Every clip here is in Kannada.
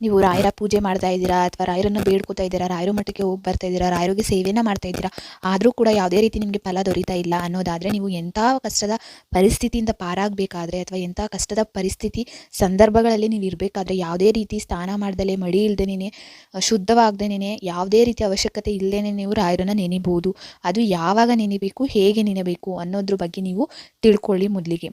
ನೀವು ರಾಯರ ಪೂಜೆ ಮಾಡ್ತಾ ಇದ್ದೀರಾ ಅಥವಾ ರಾಯರನ್ನು ಬೇಡ್ಕೋತಾ ಇದ್ದೀರಾ, ರಾಯರ ಮಠಕ್ಕೆ ಹೋಗಿ ಬರ್ತಾ ಇದ್ದೀರಾ, ರಾಯರಿಗೆ ಸೇವೆನ ಮಾಡ್ತಾ ಇದ್ದೀರಾ, ಆದರೂ ಕೂಡ ಯಾವುದೇ ರೀತಿ ನಿಮಗೆ ಫಲ ದೊರೀತಾ ಇಲ್ಲ ಅನ್ನೋದಾದರೆ ನೀವು ಎಂಥ ಕಷ್ಟದ ಪರಿಸ್ಥಿತಿಯಿಂದ ಪಾರಾಗಬೇಕಾದ್ರೆ ಅಥವಾ ಎಂಥ ಕಷ್ಟದ ಪರಿಸ್ಥಿತಿ ಸಂದರ್ಭಗಳಲ್ಲಿ ನೀವು ಇರಬೇಕಾದ್ರೆ ಯಾವುದೇ ರೀತಿ ಸ್ನಾನ ಮಾಡ್ದಲೇ, ಮಡಿ ಇಲ್ದೇನೆ ಶುದ್ಧವಾಗ್ದೇನೆ ಯಾವುದೇ ರೀತಿ ಅವಶ್ಯಕತೆ ಇಲ್ಲದೇ ನೀವು ರಾಯರನ್ನು ನೆನಿಬೋದು. ಅದು ಯಾವಾಗ ನೆನಿಬೇಕು, ಹೇಗೆ ನೆನೆಬೇಕು ಅನ್ನೋದ್ರ ಬಗ್ಗೆ ನೀವು ತಿಳ್ಕೊಳ್ಳಿ ಮೊದಲಿಗೆ.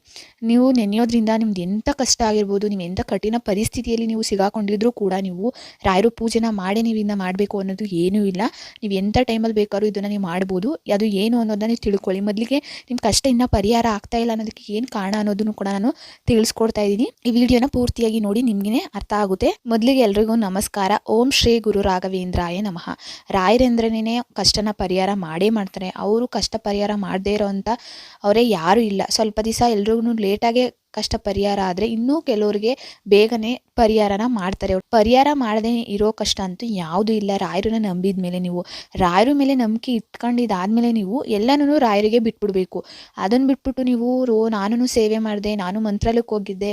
ನೀವು ನೆನೆಯೋದ್ರಿಂದ ನಿಮ್ದು ಎಂಥ ಕಷ್ಟ ಆಗಿರ್ಬೋದು, ನೀವು ಎಂಥ ಕಠಿಣ ಪರಿಸ್ಥಿತಿಯಲ್ಲಿ ನೀವು ಸಿಗಾಕೊಂಡಿದ್ರೂ ಕೂಡ ನೀವು ರಾಯರು ಪೂಜೆನ ಮಾಡಿ ನೀವು ಮಾಡಬೇಕು ಅನ್ನೋದು ಏನೂ ಇಲ್ಲ. ನೀವು ಎಂಥ ಟೈಮಲ್ಲಿ ಬೇಕಾದ್ರೂ ಇದನ್ನು ನೀವು ಮಾಡ್ಬೋದು. ಅದು ಏನು ಅನ್ನೋದನ್ನ ನೀವು ತಿಳ್ಕೊಳ್ಳಿ. ಮೊದಲಿಗೆ ನಿಮ್ಮ ಕಷ್ಟ ಇನ್ನೂ ಪರಿಹಾರ ಆಗ್ತಾ ಇಲ್ಲ ಅನ್ನೋದಕ್ಕೆ ಏನು ಕಾರಣ ಅನ್ನೋದನ್ನು ಕೂಡ ನಾನು ತಿಳಿಸ್ಕೊಡ್ತಾ ಇದ್ದೀನಿ. ಈ ವಿಡಿಯೋನ ಪೂರ್ತಿಯಾಗಿ ನೋಡಿ ನಿಮಗೆ ಅರ್ಥ ಆಗುತ್ತೆ. ಮೊದಲಿಗೆ ಎಲ್ರಿಗೂ ನಮಸ್ಕಾರ. ಓಂ ಶ್ರೀ ಗುರು ರಾಘವೇಂದ್ರಾಯ ನಮಃ. ರಾಯರೆಂದ್ರನೇ ಕಷ್ಟನ ಪರಿಹಾರ ಮಾಡೇ ಮಾಡ್ತಾರೆ. ಅವರು ಕಷ್ಟ ಪರಿಹಾರ ಮಾಡದೇ ಇರೋವಂಥ ಅವರೇ ಯಾರೂ ಇಲ್ಲ. ಸ್ವಲ್ಪ ದಿವಸ ಎಲ್ರಿಗೂ ಲೇಟಾಗೆ ಕಷ್ಟ ಪರಿಹಾರ ಆದರೆ ಇನ್ನೂ ಕೆಲವರಿಗೆ ಬೇಗನೆ ಪರಿಹಾರನ ಮಾಡ್ತಾರೆ. ಪರಿಹಾರ ಮಾಡದೆ ಇರೋ ಕಷ್ಟ ಅಂತೂ ಯಾವುದೂ ಇಲ್ಲ. ರಾಯರನ್ನ ನಂಬಿದ ಮೇಲೆ ನೀವು, ರಾಯರ ಮೇಲೆ ನಂಬಿಕೆ ಇಟ್ಕೊಂಡಿದ್ದಾದ್ಮೇಲೆ ನೀವು ಎಲ್ಲನೂ ರಾಯರಿಗೆ ಬಿಟ್ಬಿಡ್ಬೇಕು. ಅದನ್ನು ಬಿಟ್ಬಿಟ್ಟು ನೀವು ರೋ ನಾನು ಸೇವೆ ಮಾಡಿದೆ, ನಾನು ಮಂತ್ರಾಲಯಕ್ಕೆ ಹೋಗಿದ್ದೆ,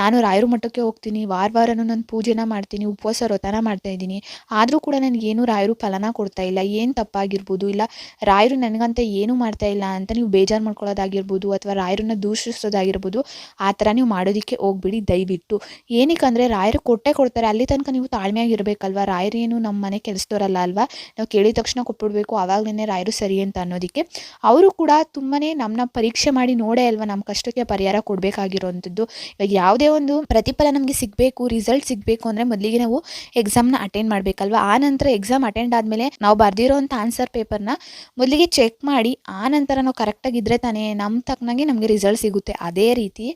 ನಾನು ರಾಯರ ಮಠಕ್ಕೆ ಹೋಗ್ತೀನಿ, ವಾರ ವಾರನೂ ನಾನು ಪೂಜೆನ ಮಾಡ್ತೀನಿ, ಉಪವಾಸ ವ್ರತನ ಮಾಡ್ತಾ ಇದ್ದೀನಿ, ಆದರೂ ಕೂಡ ನನಗೇನು ರಾಯರು ಫಲನ ಕೊಡ್ತಾ ಇಲ್ಲ. ಏನು ತಪ್ಪಾಗಿರ್ಬೋದು ಇಲ್ಲ, ರಾಯರು ನನಗಂತ ಏನೂ ಮಾಡ್ತಾ ಇಲ್ಲ ಅಂತ ನೀವು ಬೇಜಾರು ಮಾಡ್ಕೊಳ್ಳೋದಾಗಿರ್ಬೋದು ಅಥವಾ ರಾಯರನ್ನ ದೂಷಿಸೋದಾಗಿರ್ಬೋದು ಆ ಥರ ನೀವು ಮಾಡೋದಕ್ಕೆ ಹೋಗ್ಬಿಡಿ, ದಯವಿಟ್ಟು. ಏನಕ್ಕೆ ಅಂದರೆ ರಾಯರು ಕೊಟ್ಟೆ ಕೊಡ್ತಾರೆ, ಅಲ್ಲಿ ತನಕ ನೀವು ತಾಳ್ಮೆಯಾಗಿರ್ಬೇಕಲ್ವ? ರಾಯರೇನು ನಮ್ಮ ಮನೆ ಕೆಲಸದವರಲ್ಲ ಅಲ್ವಾ? ನಾವು ಕೇಳಿದ ತಕ್ಷಣ ಕೊಟ್ಬಿಡ್ಬೇಕು ಆವಾಗಲೇ ರಾಯರು ಸರಿ ಅಂತ ಅನ್ನೋದಕ್ಕೆ. ಅವರು ಕೂಡ ತುಂಬಾ ನಮ್ಮನ್ನ ಪರೀಕ್ಷೆ ಮಾಡಿ ನೋಡೇ ಅಲ್ವಾ ನಮ್ಮ ಕಷ್ಟಕ್ಕೆ ಪರಿಹಾರ ಕೊಡಬೇಕಾಗಿರೋವಂಥದ್ದು ಇವಾಗ ಯಾವುದೇ ಒಂದು ಪ್ರತಿಫಲ ನಮಗೆ ಸಿಗಬೇಕು ರಿಸಲ್ಟ್ ಸಿಗಬೇಕು ಅಂದರೆ ಮೊದಲಿಗೆ ನಾವು ಎಕ್ಸಾಮ್ನ ಅಟೆಂಡ್ ಮಾಡಬೇಕಲ್ವಾ? ಆ ನಂತರ ಎಕ್ಸಾಮ್ ಅಟೆಂಡ್ ಆದಮೇಲೆ ನಾವು ಬರೆದಿರೋಂಥ ಆನ್ಸರ್ ಪೇಪರ್ನ ಮೊದಲಿಗೆ ಚೆಕ್ ಮಾಡಿ, ಆ ನಂತರ ನಾವು ಕರೆಕ್ಟಾಗಿದ್ದರೆ ತಾನೇ ನಮ್ಮ ತಕ್ಕನಾಗೆ ನಮಗೆ ರಿಸಲ್ಟ್ ಸಿಗುತ್ತೆ. ಅದೇ ರೀತಿ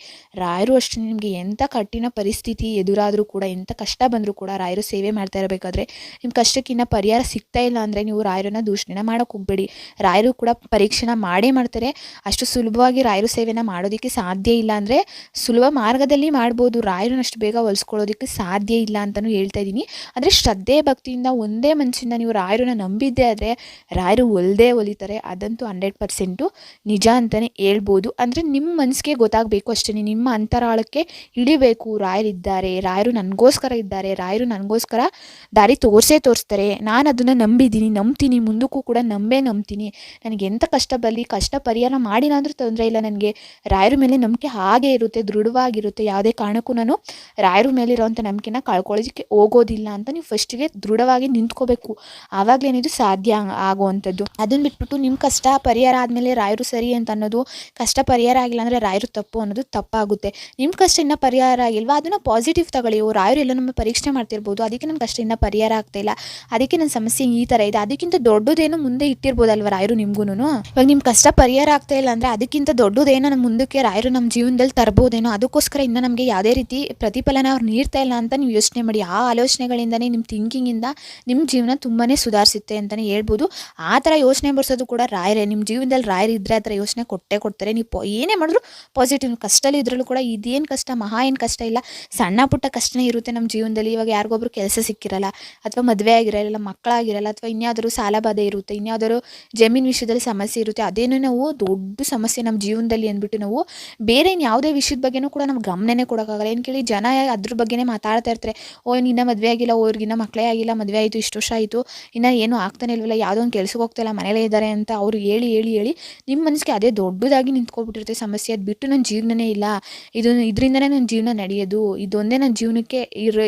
ರಾಯರು ಅಷ್ಟೇ, ನಿಮಗೆ ಎಂಥ ಕಠಿಣ ಪರಿಸ್ಥಿತಿ ಎದುರಾದರೂ ಕೂಡ ಎಂಥ ಕಷ್ಟ ಬಂದರೂ ಕೂಡ ರಾಯರು ಸೇವೆ ಮಾಡ್ತಾ ಇರಬೇಕಾದ್ರೆ ನಿಮ್ಮ ಕಷ್ಟಕ್ಕಿನ್ನ ಪರಿಹಾರ ಸಿಗ್ತಾ ಇಲ್ಲ ಅಂದರೆ ನೀವು ರಾಯರನ್ನ ದೂಷಣೆನ ಮಾಡೋಕೆ ಹೋಗ್ಬೇಡಿ. ರಾಯರು ಕೂಡ ಪರೀಕ್ಷೆನ ಮಾಡೇ ಮಾಡ್ತಾರೆ. ಅಷ್ಟು ಸುಲಭವಾಗಿ ರಾಯರು ಸೇವೆನ ಮಾಡೋದಕ್ಕೆ ಸಾಧ್ಯ ಇಲ್ಲ ಅಂದರೆ ಸುಲಭ ಮಾರ್ಗದಲ್ಲಿ ಮಾಡ್ಬೋದು. ರಾಯರನ್ನ ಅಷ್ಟು ಬೇಗ ಹೊಲಿಸ್ಕೊಳ್ಳೋದಕ್ಕೆ ಸಾಧ್ಯ ಇಲ್ಲ ಅಂತಲೂ ಹೇಳ್ತಾ ಇದ್ದೀನಿ. ಅಂದರೆ ಶ್ರದ್ಧೆ ಭಕ್ತಿಯಿಂದ ಒಂದೇ ಮನಸ್ಸಿಂದ ನೀವು ರಾಯರನ್ನ ನಂಬಿದ್ದೆ ಆದರೆ ರಾಯರು ಒಲ್ದೇ ಒಲಿತಾರೆ. ಅದಂತೂ ಹಂಡ್ರೆಡ್ ಪರ್ಸೆಂಟು ನಿಜ ಅಂತಲೇ ಹೇಳ್ಬೋದು. ಅಂದರೆ ನಿಮ್ಮ ಮನಸ್ಸಿಗೆ ಗೊತ್ತಾಗಬೇಕು ಅಷ್ಟೇ. ನಿಮ್ಮ ಅಂತರಾಳಕ್ಕೆ ಇಳಿಬೇಕು. ರಾಯರಿದ್ದಾರೆ ರಾಯರು ನನಗೋಸ್ಕರ ಇದ್ದಾರೆ. ರಾಯರು ನನಗೋಸ್ಕರ ದಾರಿ ತೋರಿಸೇ ತೋರಿಸ್ತಾರೆ. ನಾನು ಅದನ್ನು ನಂಬಿದ್ದೀನಿ. ನಂಬ್ತೀನಿ. ಮುಂದಕ್ಕೂ ಕೂಡ ನಂಬೇ ನಂಬ್ತೀನಿ. ನನಗೆ ಎಂಥ ಕಷ್ಟ ಬರಲಿ ಕಷ್ಟ ಪರಿಹಾರ ಮಾಡಿಲ್ಲ ಅಂದರೂ ತೊಂದರೆ ಇಲ್ಲ ನನಗೆ. ರಾಯರ ಮೇಲೆ ನಂಬಿಕೆ ಹಾಗೆ ಇರುತ್ತೆ, ದೃಢವಾಗಿರುತ್ತೆ. ಯಾವುದೇ ಕಾರಣಕ್ಕೂ ನಾನು ರಾಯರ ಮೇಲಿರೋವಂಥ ನಂಬಿಕೆನ ಕಳ್ಕೊಳ್ಳೋದಕ್ಕೆ ಹೋಗೋದಿಲ್ಲ ಅಂತ ನೀವು ಫಸ್ಟಿಗೆ ದೃಢವಾಗಿ ನಿಂತ್ಕೋಬೇಕು. ಆವಾಗಲೇನಿದು ಸಾಧ್ಯ ಆಗುವಂಥದ್ದು. ಅದನ್ನು ಬಿಟ್ಬಿಟ್ಟು ನಿಮ್ಮ ಕಷ್ಟ ಪರಿಹಾರ ಆದಮೇಲೆ ರಾಯರು ಸರಿ ಅಂತ ಅನ್ನೋದು, ಕಷ್ಟ ಪರಿಹಾರ ಆಗಿಲ್ಲ ಅಂದರೆ ರಾಯರು ತಪ್ಪು ಅನ್ನೋದು ತಪ್ಪಾಗುತ್ತೆ. ನಿಮ್ಮ ಕಷ್ಟ ಇನ್ನೂ ಪರಿಹಾರ ಆಗಿಲ್ವಾ? ಅದನ್ನು ಪಾಸಿಟಿವ್ ತಗೊಳ್ಳಿ. ಓ ಎಲ್ಲ ನಮ್ಮ ಪರೀಕ್ಷೆ ಮಾಡ್ತಿರ್ಬೋದು. ಅದಕ್ಕೆ ನನ್ನ ಕಷ್ಟ ಇನ್ನೂ ಪರಿಹಾರ ಇಲ್ಲ. ಅದಕ್ಕೆ ನನ್ನ ಸಮಸ್ಯೆ ಈ ಥರ ಇದೆ. ಅದಕ್ಕಿಂತ ದೊಡ್ಡದೇನು ಮುಂದೆ ಇಟ್ಟಿರ್ಬೋದಲ್ವ ರಾಯರು ನಿಮ್ಗೂ ಇವಾಗ ನಿಮ್ಮ ಕಷ್ಟ ಪರಿಹಾರ ಆಗ್ತಾ ಇಲ್ಲ ಅಂದರೆ ಅದಕ್ಕಿಂತ ದೊಡ್ಡದೇನೋ ನಮ್ಮ ಮುಂದಕ್ಕೆ ರಾಯರು ನಮ್ಮ ಜೀವನದಲ್ಲಿ ತರ್ಬೋದೇನೋ? ಅದಕ್ಕೋಸ್ಕರ ಇನ್ನೂ ನಮಗೆ ಯಾವುದೇ ರೀತಿ ಪ್ರತಿಫಲನ ಅವ್ರು ನೀಡ್ತಾ ಇಲ್ಲ ಅಂತ ನೀವು ಯೋಚನೆ ಮಾಡಿ. ಆ ಆಲೋಚನೆಗಳಿಂದನೇ ನಿಮ್ಮ ಥಿಂಕಿಂಗಿಂದ ನಿಮ್ಮ ಜೀವನ ತುಂಬಾ ಸುಧಾರಿಸುತ್ತೆ ಅಂತಲೇ ಹೇಳ್ಬೋದು. ಆ ಥರ ಯೋಚನೆ ಬರ್ಸೋದು ಕೂಡ ರಾಯರೇ. ನಿಮ್ಮ ಜೀವನದಲ್ಲಿ ರಾಯರು ಇದ್ದರೆ ಆ ಥರ ಯೋಚನೆ ಕೊಟ್ಟೆ ಕೊಡ್ತಾರೆ. ನೀವು ಏನೇ ಮಾಡಿದ್ರು ಪಾಸಿಟಿವ್ ಕಷ್ಟದಲ್ಲಿ ಇದ್ರಲ್ಲೂ ಕೂಡ ಇದೇನು ಕಷ್ಟ, ಮಹಾ ಏನು ಕಷ್ಟ ಇಲ್ಲ. ಸಣ್ಣ ಪುಟ್ಟ ಕಷ್ಟನೇ ಇರುತ್ತೆ ನಮ್ಮ ಜೀವನದಲ್ಲಿ. ಇವಾಗ ಯಾರಿಗೊಬ್ರು ಕೆಲಸ ಸಿಕ್ಕಿರಲ್ಲ, ಅಥವಾ ಮದುವೆ ಆಗಿರಲ್ಲ ಮಕ್ಕಳಾಗಿರಲ್ಲ ಅಥವಾ ಇನ್ಯಾವುದಾದ್ರು ಸಾಲ ಬಾಧೆ ಇರುತ್ತೆ, ಇನ್ಯಾವುದಾದ್ರು ಜಮೀನು ವಿಷಯದಲ್ಲಿ ಸಮಸ್ಯೆ ಇರುತ್ತೆ, ಅದೇನೋ ನಾವು ದೊಡ್ಡ ಸಮಸ್ಯೆ ನಮ್ಮ ಜೀವನದಲ್ಲಿ ಅಂದ್ಬಿಟ್ಟು ನಾವು ಬೇರೆ ಯಾವುದೇ ವಿಷಯದ ಬಗ್ಗೆನೂ ಕೂಡ ನಮ್ಗೆ ಗಮನನೇ ಕೊಡೋಕ್ಕಾಗಲ್ಲ. ಏನು ಕೇಳಿ ಜನ ಅದ್ರ ಬಗ್ಗೆನೇ ಮಾತಾಡ್ತಾ ಇರ್ತಾರೆ, ಓ, ಇನ್ನ ಮದುವೆ ಆಗಿಲ್ಲ, ಓ ಮಕ್ಕಳೇ ಆಗಿಲ್ಲ, ಮದುವೆ ಆಯಿತು, ಇಷ್ಟು ವರ್ಷ ಆಯಿತು, ಇನ್ನು ಏನೂ ಆಗ್ತಾನೆ ಇಲ್ವಲ್ಲ, ಯಾವುದೋ ಒಂದು ಕೆಲಸಕ್ಕೆ ಹೋಗ್ತಾ ಇಲ್ಲ ಮನೇಲೇ ಇದ್ದಾರೆ ಅಂತ ಅವ್ರು ಹೇಳಿ ಹೇಳಿ ಹೇಳಿ ನಿಮ್ಮ ಮನಸ್ಸಿಗೆ ಅದೇ ದೊಡ್ಡದಾಗಿ ನಿಂತ್ಕೊಬಿಟ್ಟಿರುತ್ತೆ ಸಮಸ್ಯೆ. ಅದು ಬಿಟ್ಟು ನನ್ನ ಜೀವನನೇ ಇದು ಇದರಿಂದನೇ ನನ್ನ ಜೀವನ ನಡೆಯೋದು. ಇದೊಂದೇ ನನ್ನ ಜೀವನಕ್ಕೆ ಇರ,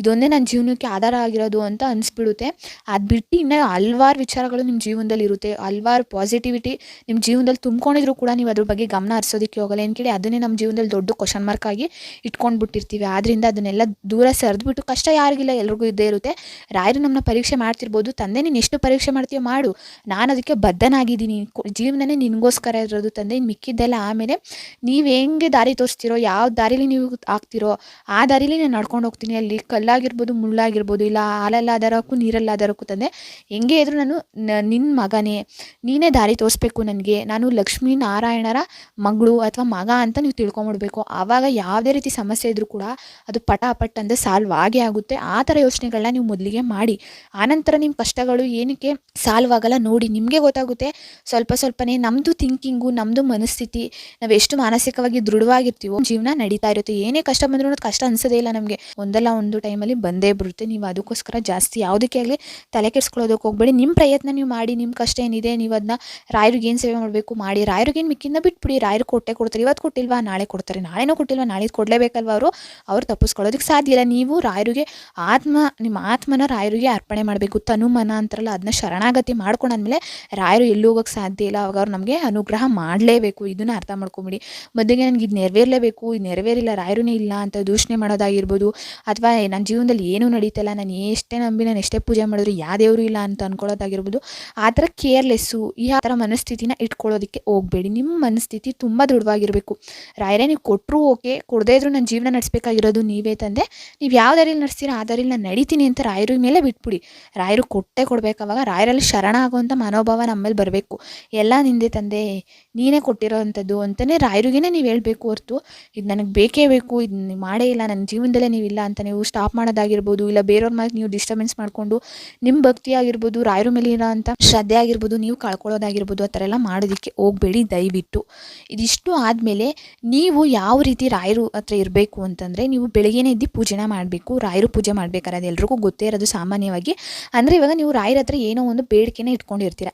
ಇದೊಂದೇ ನನ್ನ ಜೀವನಕ್ಕೆ ಆಧಾರ ಆಗಿರೋದು ಅಂತ ಅನಿಸ್ಬಿಡುತ್ತೆ. ಅದು ಬಿಟ್ಟು ಇನ್ನೂ ಹಲ್ವಾರು ವಿಚಾರಗಳು ನಿಮ್ಮ ಜೀವನದಲ್ಲಿ ಇರುತ್ತೆ. ಹಲ್ವಾರು ಪಾಸಿಟಿವಿಟಿ ನಿಮ್ಮ ಜೀವನದಲ್ಲಿ ತುಂಬ್ಕೊಂಡಿದ್ರು ಕೂಡ ನೀವು ಅದ್ರ ಬಗ್ಗೆ ಗಮನ ಹರಿಸೋದಕ್ಕೆ ಹೋಗಲ್ಲ. ಏನು ಕೇಳಿ, ಅದನ್ನೇ ನಮ್ಮ ಜೀವನದಲ್ಲಿ ದೊಡ್ಡ ಕ್ವಶನ್ ಮಾರ್ಕ್ ಆಗಿ ಇಟ್ಕೊಂಡು ಬಿಟ್ಟಿರ್ತೀವಿ ಆದ್ದರಿಂದ ಅದನ್ನೆಲ್ಲ ದೂರ ಸರಿದ್ಬಿಟ್ಟು ಕಷ್ಟ ಯಾರಿಗಿಲ್ಲ, ಎಲ್ರಿಗೂ ಇದ್ದೇ ಇರುತ್ತೆ. ರಾಯರು ನಮ್ಮನ್ನ ಪರೀಕ್ಷೆ ಮಾಡ್ತಿರ್ಬೋದು. ತಂದೆ, ನೀನು ಎಷ್ಟು ಪರೀಕ್ಷೆ ಮಾಡ್ತೀಯೋ ಮಾಡು. ನಾನು ಅದಕ್ಕೆ ಬದ್ಧನಾಗಿದ್ದೀನಿ. ಜೀವನನೇ ನಿನಗೋಸ್ಕರ ಇರೋದು ತಂದೆ. ಮಿಕ್ಕಿದ್ದೆಲ್ಲ ಆಮೇಲೆ ನೀವು ಹೆಂಗೆ ದಾರಿ ತೋರಿಸ್ತಿರೋ, ಯಾವ ದಾರಿಲಿ ನೀವು ಹಾಕ್ತಿರೋ, ಆ ದಾರಿಲಿ ನಾನು ನಡ್ಕೊಂಡು ಹೋಗ್ತೀನಿ. ಅಲ್ಲಿ ಕಲ್ಲಾಗಿರ್ಬೋದು, ಮುಳ್ಳಾಗಿರ್ಬೋದು, ಇಲ್ಲ ಹಾಲಲ್ಲಾದರಕ್ಕೂ ನೀರಲ್ಲಾದರಕ್ಕೂ ತಂದೆ, ಹೆಂಗೆ ಇದ್ರೂ ನಾನು ನಿನ್ನ ಮಗನೇ, ನೀನೇ ದಾರಿ ತೋರಿಸ್ಬೇಕು ನನಗೆ. ನಾನು ಲಕ್ಷ್ಮೀ ನಾರಾಯಣರ ಮಗಳು ಅಥವಾ ಮಗ ಅಂತ ನೀವು ತಿಳ್ಕೊಂಬಿಡ್ಬೇಕು. ಆವಾಗ ಯಾವುದೇ ರೀತಿ ಸಮಸ್ಯೆ ಇದ್ರೂ ಕೂಡ ಅದು ಪಟ ಪಟ್ ಅಂದರೆ ಸಾಲ್ವ್ ಆಗೇ ಆಗುತ್ತೆ. ಆ ಥರ ಯೋಚನೆಗಳನ್ನ ನೀವು ಮೊದಲಿಗೆ ಮಾಡಿ. ಆನಂತರ ನಿಮ್ಮ ಕಷ್ಟಗಳು ಏನಕ್ಕೆ ಸಾಲ್ವ್ ಆಗಲ್ಲ ನೋಡಿ. ನಿಮಗೆ ಗೊತ್ತಾಗುತ್ತೆ. ಸ್ವಲ್ಪ ಸ್ವಲ್ಪನೇ ನಮ್ಮದು ಥಿಂಕಿಂಗು ನಮ್ಮದು ಮನಸ್ಥಿತಿ, ನಾವು ಎಷ್ಟು ಮಾನಸಿಕವಾಗಿ ದೃಢ ದೃಢವಾಗಿರ್ತೀವೋ ಜೀವನ ನಡೀತಾ ಇರುತ್ತೆ. ಏನೇ ಕಷ್ಟ ಬಂದರೂ ಅದು ಕಷ್ಟ ಅನ್ಸೋದೇ ಇಲ್ಲ ನಮಗೆ. ಒಂದಲ್ಲ ಒಂದು ಟೈಮಲ್ಲಿ ಬಂದೇ ಬರುತ್ತೆ. ನೀವು ಅದಕ್ಕೋಸ್ಕರ ಜಾಸ್ತಿ ಯಾವುದಕ್ಕೆ ಆಗಲಿ ತಲೆ ಕೆಡ್ಸ್ಕೊಳ್ಳೋದಕ್ಕೆ ಹೋಗ್ಬೇಡಿ. ನಿಮ್ಮ ಪ್ರಯತ್ನ ನೀವು ಮಾಡಿ ನಿಮ್ಮ ಕಷ್ಟ ಏನಿದೆ, ನೀವು ಅದನ್ನ ರಾಯರಿಗೆ ಏನು ಸೇವೆ ಮಾಡಬೇಕು ಮಾಡಿ. ರಾಯರಿಗೆ ಏನು ಮಿಕ್ಕಿಂದ ಬಿಟ್ಬಿಡಿ. ರಾಯರು ಕೊಟ್ಟೆ ಕೊಡ್ತಾರೆ. ಇವತ್ತು ಕೊಟ್ಟಿಲ್ವಾ? ನಾಳೆ ಕೊಡ್ತಾರೆ. ನಾಳೆನೂ ಕೊಟ್ಟಿಲ್ವಾ? ನಾಳೆ ಕೊಡಲೇಬೇಕಲ್ವ ಅವರು? ಅವ್ರು ತಪ್ಪಿಸ್ಕೊಳ್ಳೋದಕ್ಕೆ ಸಾಧ್ಯ ಇಲ್ಲ. ನೀವು ರಾಯರಿಗೆ ಆತ್ಮ, ನಿಮ್ಮ ಆತ್ಮನ ರಾಯರಿಗೆ ಅರ್ಪಣೆ ಮಾಡಬೇಕು. ತನುಮನ ಅಂತಾರಲ್ಲ, ಅದನ್ನ ಶರಣಾಗತಿ ಮಾಡ್ಕೊಂಡಾದ್ಮೇಲೆ ರಾಯರು ಎಲ್ಲೂ ಹೋಗೋಕ್ಕೆ ಸಾಧ್ಯ ಇಲ್ಲ. ಅವಾಗ ಅವ್ರು ನಮಗೆ ಅನುಗ್ರಹ ಮಾಡಲೇಬೇಕು. ಇದನ್ನ ಅರ್ಥ ಮಾಡ್ಕೊಂಬಿಡಿ. ಮೊದಲಿಗೆ ನನಗೆ ನೆರವೇರಲೇಬೇಕು, ಇದು ನೆರವೇರಿಲ್ಲ, ರಾಯರೂನೇ ಇಲ್ಲ ಅಂತ ದೂಷಣೆ ಮಾಡೋದಾಗಿರ್ಬೋದು, ಅಥವಾ ನನ್ನ ಜೀವನದಲ್ಲಿ ಏನೂ ನಡೀತಲ್ಲ ನಾನು ಎಷ್ಟೇ ನಂಬಿ, ನಾನು ಎಷ್ಟೇ ಪೂಜೆ ಮಾಡಿದ್ರು ಯಾವ ದೇವರು ಇಲ್ಲ ಅಂತ ಅನ್ಕೊಳ್ಳೋದಾಗಿರ್ಬೋದು, ಆ ಥರ ಕೇರ್ಲೆಸ್ಸು ಈ ಆ ಥರ ಮನಸ್ಥಿತಿನ ಇಟ್ಕೊಳ್ಳೋದಕ್ಕೆ ಹೋಗಬೇಡಿ. ನಿಮ್ಮ ಮನಸ್ಥಿತಿ ತುಂಬ ದೃಢವಾಗಿರಬೇಕು. ರಾಯರೇ, ನೀವು ಕೊಟ್ಟರು ಓಕೆ, ಕೊಡದೇ ಇದ್ರೂ ನನ್ನ ಜೀವನ ನಡೆಸಬೇಕಾಗಿರೋದು ನೀವೇ ತಂದೆ. ನೀವು ಯಾವ ದಾರಿಲಿ ನಡೆಸ್ತೀರ, ಆ ನಾನು ನಡೀತೀನಿ ಅಂತ ರಾಯರ ಮೇಲೆ ಬಿಟ್ಬಿಡಿ. ರಾಯರು ಕೊಟ್ಟೆ ಕೊಡಬೇಕಾವಾಗ ರಾಯರಲ್ಲಿ ಶರಣ ಆಗುವಂಥ ಮನೋಭಾವ ನಮ್ಮಲ್ಲಿ ಬರಬೇಕು. ಎಲ್ಲ ನಿಂದೆ ತಂದೆ, ನೀನೇ ಕೊಟ್ಟಿರೋ ಅಂಥದ್ದು ಅಂತಲೇ ರಾಯರಿಗೇನೆ ನೀವು ಹೇಳಬೇಕು. ಹೊರ್ತು ಇದು ನನಗೆ ಬೇಕೇ ಬೇಕು, ಇದು ಮಾಡೇ ಇಲ್ಲ ನನ್ನ ಜೀವನದಲ್ಲೇ ನೀವಿಲ್ಲ ಅಂತ ನೀವು ಸ್ಟಾಪ್ ಮಾಡೋದಾಗಿರ್ಬೋದು, ಇಲ್ಲ ಬೇರೆಯವ್ರ ಮೇಲೆ ನೀವು ಡಿಸ್ಟರ್ಬೆನ್ಸ್ ಮಾಡಿಕೊಂಡು ನಿಮ್ಮ ಭಕ್ತಿ ಆಗಿರ್ಬೋದು, ರಾಯರ ಮೇಲೆ ಇರೋ ಅಂಥ ಶ್ರದ್ಧೆ ಆಗಿರ್ಬೋದು, ನೀವು ಕಳ್ಕೊಳ್ಳೋದಾಗಿರ್ಬೋದು, ಆ ಥರ ಎಲ್ಲ ಮಾಡೋದಕ್ಕೆ ಹೋಗಬೇಡಿ ದಯವಿಟ್ಟು. ಇದಿಷ್ಟು ಆದಮೇಲೆ ನೀವು ಯಾವ ರೀತಿ ರಾಯರು ಹತ್ರ ಇರಬೇಕು ಅಂತಂದರೆ ನೀವು ಬೆಳಗ್ಗೆನೇ ಎದ್ದು ಪೂಜೆನ ಮಾಡಬೇಕು, ರಾಯರು ಪೂಜೆ ಮಾಡಬೇಕಾದ್ರೆ ಅದು ಎಲ್ರಿಗೂ ಗೊತ್ತೇ ಇರೋದು ಸಾಮಾನ್ಯವಾಗಿ. ಅಂದರೆ ಇವಾಗ ನೀವು ರಾಯರ ಹತ್ರ ಏನೋ ಒಂದು ಬೇಡಿಕೆನೇ ಇಟ್ಕೊಂಡಿರ್ತೀರ.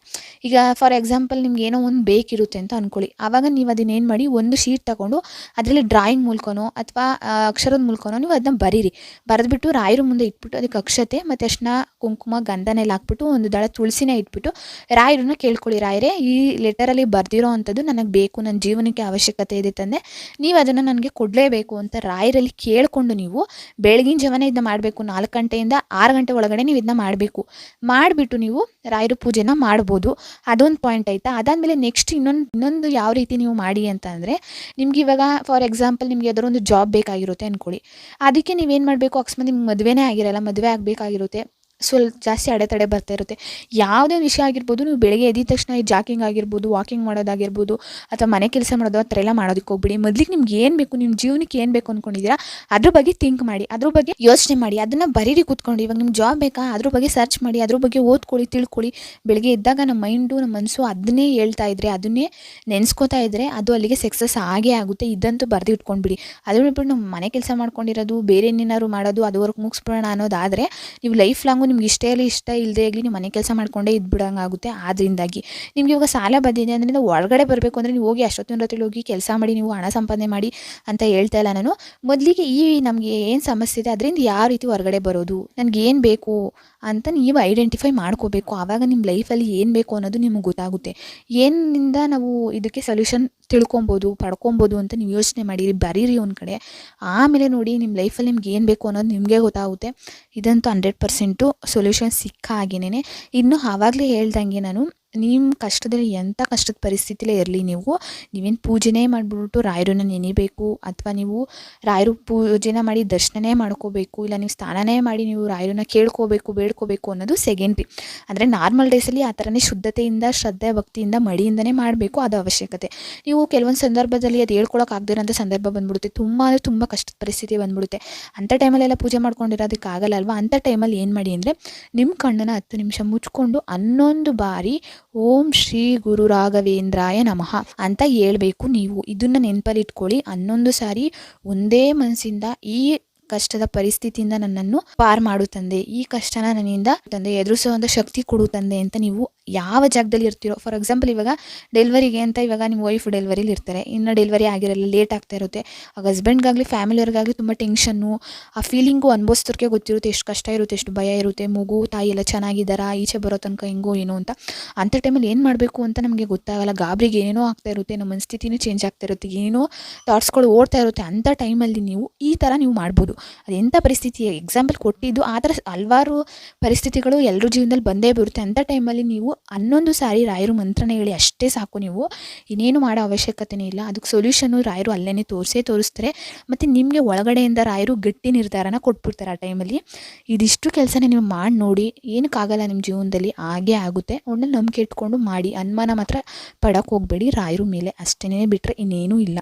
ಈಗ ಫಾರ್ ಎಕ್ಸಾಂಪಲ್ ನಿಮ್ಗೆ ಏನೋ ಒಂದು ಬೇಕಿರುತ್ತೆ ಅಂತ ಅಂದ್ಕೊಳ್ಳಿ ಆವಾಗ ನೀವು ಅದನ್ನೇನು ಮಾಡಿ ಒಂದು ಶೀಟ್ ತಗೊಂಡು ಅದರಲ್ಲಿ ಡ್ರಾಯಿಂಗ್ ಮೂಲಕನೋ ಅಥವಾ ಅಕ್ಷರದ ಮೂಲಕನೋ ನೀವು ಅದನ್ನ ಬರೀರಿ. ಬರೆದ್ಬಿಟ್ಟು ರಾಯರ ಮುಂದೆ ಇಟ್ಬಿಟ್ಟು ಅದಕ್ಕೆ ಅಕ್ಷತೆ ಮತ್ತು ಅಷ್ಟನ್ನ ಕುಂಕುಮ, ಗಂಧನೆಲ್ಲ ಹಾಕ್ಬಿಟ್ಟು ಒಂದು ದಳ ತುಳಸಿನೇ ಇಟ್ಬಿಟ್ಟು ರಾಯರನ್ನ ಕೇಳ್ಕೊಳ್ಳಿ. ರಾಯರೇ, ಈ ಲೆಟರಲ್ಲಿ ಬರೆದಿರೋ ಅಂಥದ್ದು ನನಗೆ ಬೇಕು ನನ್ನ ಜೀವನಕ್ಕೆ ಅವಶ್ಯಕತೆ ಇದೆ ತಂದೆ. ನೀವು ಅದನ್ನು ನನಗೆ ಕೊಡಲೇಬೇಕು ಅಂತ ರಾಯರಲ್ಲಿ ಕೇಳಿಕೊಂಡು ನೀವು ಬೆಳಗಿನ ಜಾವನೇ ಇದನ್ನ ಮಾಡಬೇಕು. ನಾಲ್ಕು ಗಂಟೆಯಿಂದ ಆರು ಗಂಟೆ ಒಳಗಡೆ ನೀವು ಇದನ್ನ ಮಾಡಬೇಕು. ಮಾಡಿಬಿಟ್ಟು ನೀವು ರಾಯರ ಪೂಜೆನ ಮಾಡ್ಬೋದು. ಅದೊಂದು ಪಾಯಿಂಟ್ ಆಯಿತಾ? ಅದಾದಮೇಲೆ ನೆಕ್ಸ್ಟ್ ಇನ್ನೊಂದು ಇನ್ನೊಂದು ಯಾವ ರೀತಿ ನೀವು ಮಾಡಿ ಅಂತ ಅಂದರೆ, ನಿಮ್ಗೆ ಫಾರ್ ಎಕ್ಸಾಂಪಲ್ ನಿಮಗೆ ಯಾವ್ದಾದ್ರು ಒಂದು ಜಾಬ್ ಬೇಕಾಗಿರುತ್ತೆ ಅಂದ್ಕೊಳ್ಳಿ ಅದಕ್ಕೆ ನೀವೇನು ಮಾಡಬೇಕು? ಅಕಸ್ಮಾತ್ ನಿಮ್ಗೆ ಮದುವೆನೇ ಆಗಿರಲ್ಲ, ಮದುವೆ ಆಗಬೇಕಾಗಿರುತ್ತೆ. ಸ್ವಲ್ಪ ಜಾಸ್ತಿ ಅಡೆತಡೆ ಬರ್ತಾ ಇರುತ್ತೆ. ಯಾವುದೇ ವಿಷಯ ಆಗಿರ್ಬೋದು, ನೀವು ಬೆಳಗ್ಗೆ ಎದ್ದ ತಕ್ಷಣ ಈ ಜಾಕಿಂಗ್ ಆಗಿರ್ಬೋದು ವಾಕಿಂಗ್ ಮಾಡೋದಾಗಿರ್ಬೋದು, ಅಥವಾ ಮನೆ ಕೆಲಸ ಮಾಡೋದು, ಆ ಥರ ಎಲ್ಲ ಮಾಡೋದಕ್ಕೆ ಹೋಗ್ಬಿಡಿ. ಮೊದಲಿಗೆ ನಿಮ್ಗೆ ಏನು ಬೇಕು ನಿಮ್ಮ ಜೀವನಕ್ಕೆ ಏನು ಬೇಕು ಅಂದ್ಕೊಂಡಿದ್ದೀರಾ ಅದ್ರ ಬಗ್ಗೆ ಥಿಂಕ್ ಮಾಡಿ, ಅದ್ರ ಬಗ್ಗೆ ಯೋಚನೆ ಮಾಡಿ, ಅದನ್ನು ಬರೀರಿ ಕೂತ್ಕೊಂಡು. ಇವಾಗ ನಿಮ್ಮ ಜಾಬ್ ಬೇಕಾ, ಅದ್ರ ಬಗ್ಗೆ ಸರ್ಚ್ ಮಾಡಿ, ಅದ್ರ ಬಗ್ಗೆ ಓದ್ಕೊಳ್ಳಿ, ತಿಳ್ಕೊಳ್ಳಿ. ಬೆಳಗ್ಗೆ ಇದ್ದಾಗ ನಮ್ಮ ಮೈಂಡು ನಮ್ಮ ಮನಸ್ಸು ಅದನ್ನೇ ಹೇಳ್ತಾ ಇದ್ರೆ, ಅದನ್ನೇ ನೆನೆಸ್ಕೋತಾ ಇದ್ದರೆ ಅದು ಅಲ್ಲಿಗೆ ಸಕ್ಸಸ್ ಆಗೇ ಆಗುತ್ತೆ. ಇದಂತೂ ಬರೆದು ಇಟ್ಕೊಂಡ್ಬಿಡಿ. ಅದ್ರ ಬಿಟ್ಬಿಟ್ಟು ನಾವು ಮನೆ ಕೆಲಸ ಮಾಡ್ಕೊಂಡಿರೋದು, ಬೇರೆ ಏನೇನಾದ್ರು ಮಾಡೋದು, ಅದುವರೆಗೆ ಮುಗಿಸ್ಬಿಡೋಣ ಅನ್ನೋದಾದರೆ, ನೀವು ಲೈಫ್ ಲಾಂಗು ನಿಮ್ಗೆ ಇಷ್ಟೇ ಆಗಲಿ ಇಷ್ಟ ಇಲ್ಲದೆ ಆಗಲಿ ನೀವು ಮನೆ ಕೆಲಸ ಮಾಡಿಕೊಂಡೇ ಇದ್ಬಿಡಂಗಾಗುತ್ತೆ ಆದ್ದರಿಂದಾಗಿ ನಿಮ್ಗೆ ಇವಾಗ ಸಾಲ ಬಂದಿದೆ ಅಂದರೆ ಒಳಗಡೆ ಬರಬೇಕು ಅಂದರೆ ನೀವು ಹೋಗಿ ಅಷ್ಟೊತ್ತಿನ ರಾತ್ರಿ ಹೋಗಿ ಕೆಲಸ ಮಾಡಿ, ನೀವು ಹಣ ಸಂಪಾದನೆ ಮಾಡಿ ಅಂತ ಹೇಳ್ತಾ ಇಲ್ಲ ನಾನು. ಮೊದಲಿಗೆ ಈ ನಮಗೆ ಏನು ಸಮಸ್ಯೆ ಇದೆ? ಅದರಿಂದ ಯಾವ ರೀತಿ ಹೊರಗಡೆ ಬರೋದು? ನನಗೆ ಏನು ಬೇಕು? ಅಂತ ನೀವು ಐಡೆಂಟಿಫೈ ಮಾಡ್ಕೋಬೇಕು. ಆವಾಗ ನಿಮ್ಮ ಲೈಫಲ್ಲಿ ಏನು ಬೇಕು ಅನ್ನೋದು ನಿಮಗೆ ಗೊತ್ತಾಗುತ್ತೆ. ಏನಿಂದ ನಾವು ಇದಕ್ಕೆ ಸೊಲ್ಯೂಷನ್ ತಿಳ್ಕೊಬೋದು, ಪಡ್ಕೊಬೋದು ಅಂತ ನೀವು ಯೋಚನೆ ಮಾಡಿರಿ, ಬರೀರಿ ಒಂದು ಕಡೆ. ಆಮೇಲೆ ನೋಡಿ ನಿಮ್ಮ ಲೈಫಲ್ಲಿ ನಿಮ್ಗೆ ಏನು ಬೇಕು ಅನ್ನೋದು ನಿಮಗೆ ಗೊತ್ತಾಗುತ್ತೆ. ಇದಂತೂ ಹಂಡ್ರೆಡ್ ಪರ್ಸೆಂಟು ಸೊಲ್ಯೂಷನ್ ಸಿಕ್ಕ ಹಾಗೇನೆ ಇನ್ನು ಆವಾಗಲೇ ಹೇಳ್ದಂಗೆ ನಾನು ನಿಮ್ಮ ಕಷ್ಟದಲ್ಲಿ ಎಂಥ ಕಷ್ಟದ ಪರಿಸ್ಥಿತಿಲೇ ಇರಲಿ ನೀವು, ನೀವೇನು ಪೂಜೆನೇ ಮಾಡಿಬಿಟ್ಟು ರಾಯರನ್ನ ನೆನಿಬೇಕು ಅಥವಾ ನೀವು ರಾಯರು ಪೂಜೆನ ಮಾಡಿ ದರ್ಶನನೇ ಮಾಡ್ಕೋಬೇಕು, ಇಲ್ಲ ನೀವು ಸ್ನಾನನೇ ಮಾಡಿ ನೀವು ರಾಯರನ್ನ ಕೇಳ್ಕೋಬೇಕು, ಬೇಡ್ಕೋಬೇಕು ಅನ್ನೋದು ಸೆಕೆಂಡ್ರಿ ಅಂದರೆ ನಾರ್ಮಲ್ ಡೇಸಲ್ಲಿ ಆ ಥರನೇ ಶುದ್ಧತೆಯಿಂದ, ಶ್ರದ್ಧೆ, ಭಕ್ತಿಯಿಂದ, ಮಡಿಯಿಂದನೇ ಮಾಡಬೇಕು ಅದು ಅವಶ್ಯಕತೆ. ನೀವು ಕೆಲವೊಂದು ಸಂದರ್ಭದಲ್ಲಿ ಅದು ಹೇಳ್ಕೊಳಕ್ಕೆ ಆಗದಿರೋಂಥ ಸಂದರ್ಭ ಬಂದ್ಬಿಡುತ್ತೆ. ತುಂಬ ಅಂದರೆ ತುಂಬ ಕಷ್ಟದ ಪರಿಸ್ಥಿತಿ ಬಂದ್ಬಿಡುತ್ತೆ. ಅಂಥ ಟೈಮಲ್ಲೆಲ್ಲ ಪೂಜೆ ಮಾಡ್ಕೊಂಡಿರೋದಕ್ಕಾಗಲ್ಲ ಅಲ್ವಾ? ಅಂಥ ಟೈಮಲ್ಲಿ ಏನು ಮಾಡಿ ಅಂದರೆ ನಿಮ್ಮ ಕಣ್ಣನ್ನು ಹತ್ತು ನಿಮಿಷ ಮುಚ್ಕೊಂಡು ಹನ್ನೊಂದು ಬಾರಿ ಓಂ ಶ್ರೀ ಗುರು ರಾಘವೇಂದ್ರಾಯ ನಮಃ ಅಂತ ಹೇಳ್ಬೇಕು ನೀವು. ಇದನ್ನು ನೆನಪಲ್ಲಿಟ್ಕೊಳ್ಳಿ ಹನ್ನೊಂದು ಸಾರಿ ಒಂದೇ ಮನಸ್ಸಿಂದ ಈ ಕಷ್ಟದ ಪರಿಸ್ಥಿತಿಯಿಂದ ನನ್ನನ್ನು ಪಾರ್ ಮಾಡು ತಂದೆ. ಈ ಕಷ್ಟನ ನನ್ನಿಂದ ತಂದೆ ಎದುರಿಸುವಂಥ ಶಕ್ತಿ ಕೊಡು ತಂದೆ ಅಂತ ನೀವು ಯಾವ ಜಾಗದಲ್ಲಿ ಇರ್ತೀರೋ ಫಾರ್ ಎಕ್ಸಾಂಪಲ್ ಇವಾಗ ಡೆಲಿವರಿಗೆ ಅಂತ ಇವಾಗ ನಿಮ್ಮ ವೈಫ್ ಡೆಲಿವರಿಲಿ ಇರ್ತಾರೆ. ಇನ್ನು ಡೆಲಿವರಿ ಆಗಿರಲ್ಲ ಲೇಟ್ ಆಗ್ತಾ ಇರುತ್ತೆ. ಆಗ ಹಸ್ಬೆಂಡ್ಗಾಗಲಿ ಫ್ಯಾಮಿಲಿಯವ್ರಿಗಾಗಲಿ ತುಂಬ ಟೆನ್ಷನ್ನು ಆ ಫೀಲಿಂಗು ಅನ್ಭವಿಸೋರಿಗೆ ಗೊತ್ತಿರುತ್ತೆ ಎಷ್ಟು ಕಷ್ಟ ಇರುತ್ತೆ, ಎಷ್ಟು ಭಯ ಇರುತ್ತೆ, ಮಗು, ತಾಯಿ ಎಲ್ಲ ಚೆನ್ನಾಗಿದ್ದಾರಾ, ಈಚೆ ಬರೋ ತನಕ ಹೆಂಗೋ ಏನೋ ಅಂತ. ಅಂಥ ಟೈಮಲ್ಲಿ ಏನು ಮಾಡಬೇಕು ಅಂತ ನಮಗೆ ಗೊತ್ತಾಗಲ್ಲ. ಗಾಬರಿಗೆ ಏನೇನೋ ಆಗ್ತಾ ಇರುತ್ತೆ, ನಮ್ಮ ಮನಸ್ಥಿತಿನೂ ಚೇಂಜ್ ಆಗ್ತಾ ಇರುತ್ತೆ, ಏನೋ ಥಾಟ್ಸ್ಗಳು ಓಡ್ತಾ ಇರುತ್ತೆ. ಅಂಥ ಟೈಮಲ್ಲಿ ನೀವು ಈ ಥರ ನೀವು ಮಾಡ್ಬೋದು. ಅದೆಂಥ ಪರಿಸ್ಥಿತಿ ಎಕ್ಸಾಂಪಲ್ ಕೊಟ್ಟಿದ್ದು, ಆ ಥರ ಹಲ್ವಾರು ಪರಿಸ್ಥಿತಿಗಳು ಎಲ್ಲರ ಜೀವನದಲ್ಲಿ ಬಂದೇ ಬರುತ್ತೆ. ಅಂಥ ಟೈಮಲ್ಲಿ ನೀವು ಹನ್ನೊಂದು ಸಾರಿ ರಾಯರು ಮಂತ್ರನ ಹೇಳಿ ಅಷ್ಟೇ ಸಾಕು ನೀವು. ಇನ್ನೇನು ಮಾಡೋ ಅವಶ್ಯಕತೆನೇ ಇಲ್ಲ. ಅದಕ್ಕೆ ಸೊಲ್ಯೂಷನ್ನು ರಾಯರು ಅಲ್ಲೇ ತೋರಿಸೇ ತೋರಿಸ್ತಾರೆ. ಮತ್ತು ನಿಮಗೆ ಒಳಗಡೆಯಿಂದ ರಾಯರು ಗಟ್ಟಿ ನಿರ್ಧಾರನ ಕೊಟ್ಬಿಡ್ತಾರೆ ಆ ಟೈಮಲ್ಲಿ ಇದಿಷ್ಟು ಕೆಲಸನೇ ನೀವು ಮಾಡಿ ನೋಡಿ, ಏನಕ್ಕಾಗಲ್ಲ ನಿಮ್ಮ ಜೀವನದಲ್ಲಿ, ಹಾಗೇ ಆಗುತ್ತೆ. ಒಳ್ಳೆ ನಂಬಿಕೆ ಇಟ್ಕೊಂಡು ಮಾಡಿ, ಅನುಮಾನ ಮಾತ್ರ ಪಡಕ್ಕೆ ಹೋಗಬೇಡಿ. ರಾಯರು ಮೇಲೆ ಅಷ್ಟೇ ಬಿಟ್ಟರೆ ಇನ್ನೇನೂ ಇಲ್ಲ.